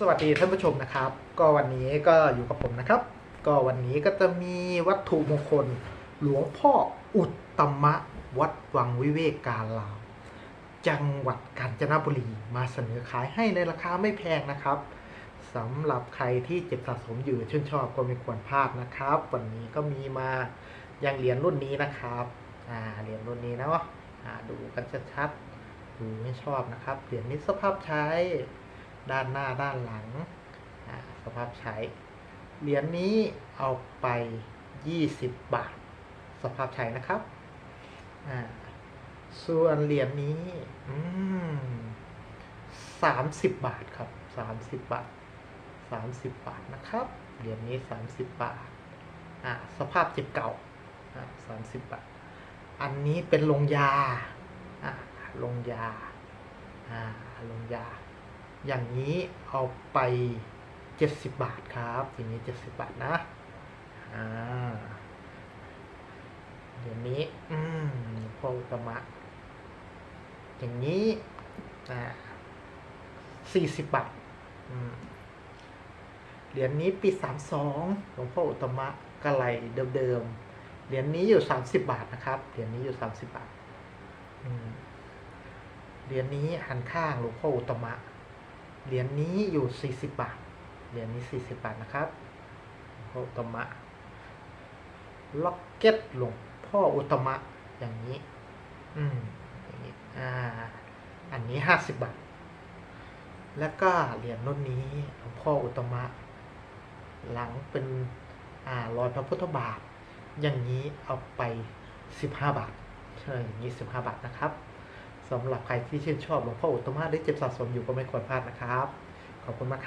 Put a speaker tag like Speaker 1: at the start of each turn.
Speaker 1: สวัสดีท่านผู้ชมนะครับ ก็วันนี้ก็อยู่กับผมนะครับ ก็วันนี้ก็จะมีวัตถุมงคล หลวงพ่ออุตตมะ วัดวังวิเวกการามจังหวัดกาญจนบุรีมาเสนอขายให้ในราคาไม่แพงนะครับสำหรับใครที่เก็บสะสมอยู่ชื่นชอบก็ไม่ควรพลาดนะครับ วันนี้ก็มีมาอย่างเหรียญรุ่นนี้นะครับอ่าเหรียญรุ่นนี้เนาะอ่าดูกันชัดๆดูไม่ชอบนะครับเหรียญนี้สภาพใช้ ด้านหน้าด้านหลังสภาพใช้ เหรียญนี้เอาไป 20 บาท สภาพใช้นะครับส่วนเหรียญนี้อืม30บาทครับ30บาท30บาทนะครับ เหรียญนี้30บาทอ่าสภาพเจ็บเก่าอ่า30บาท อันนี้เป็นลงยาอ่าลงยาอ่าลงยา อย่างนี้เอาไป 70 บาทครับอย่างนี้ 70 บาทนะอ่าเดี๋ยวนี้ อืมพออุตมะอย่างนี้อ่า40บาทอืมเหรียญนี้ปี32หลวงพ่ออุตมะกะไหลเดิมๆเหรียญนี้อยู่30บาทนะครับเหรียญนี้อยู่30บาทเหรียญนี้หันข้างหลวงพ่ออุตมะ เหรียญนี้อยู่ 40 บาท เหรียญนี้ 40 บาทนะครับพ่ออุตมะ ล็อกเก็ตหลวงพ่ออุตมะ อย่างนี้ อืมอย่างนี้ อ่า อันนี้ 50 บาท แล้วก็เหรียญรุ่นนี้หลวงพ่ออุตมะ หลังเป็น อ่ารอยพระพุทธบาท อย่างนี้เอาไป 15 บาทใช่อย่างนี้ 15 บาทนะครับ สำหรับใครที่ชื่นชอบหลวงพ่ออุตตมะได้เจ็บสะสมอยู่ก็ไม่ควรพลาดนะครับ ขอบคุณมากครับ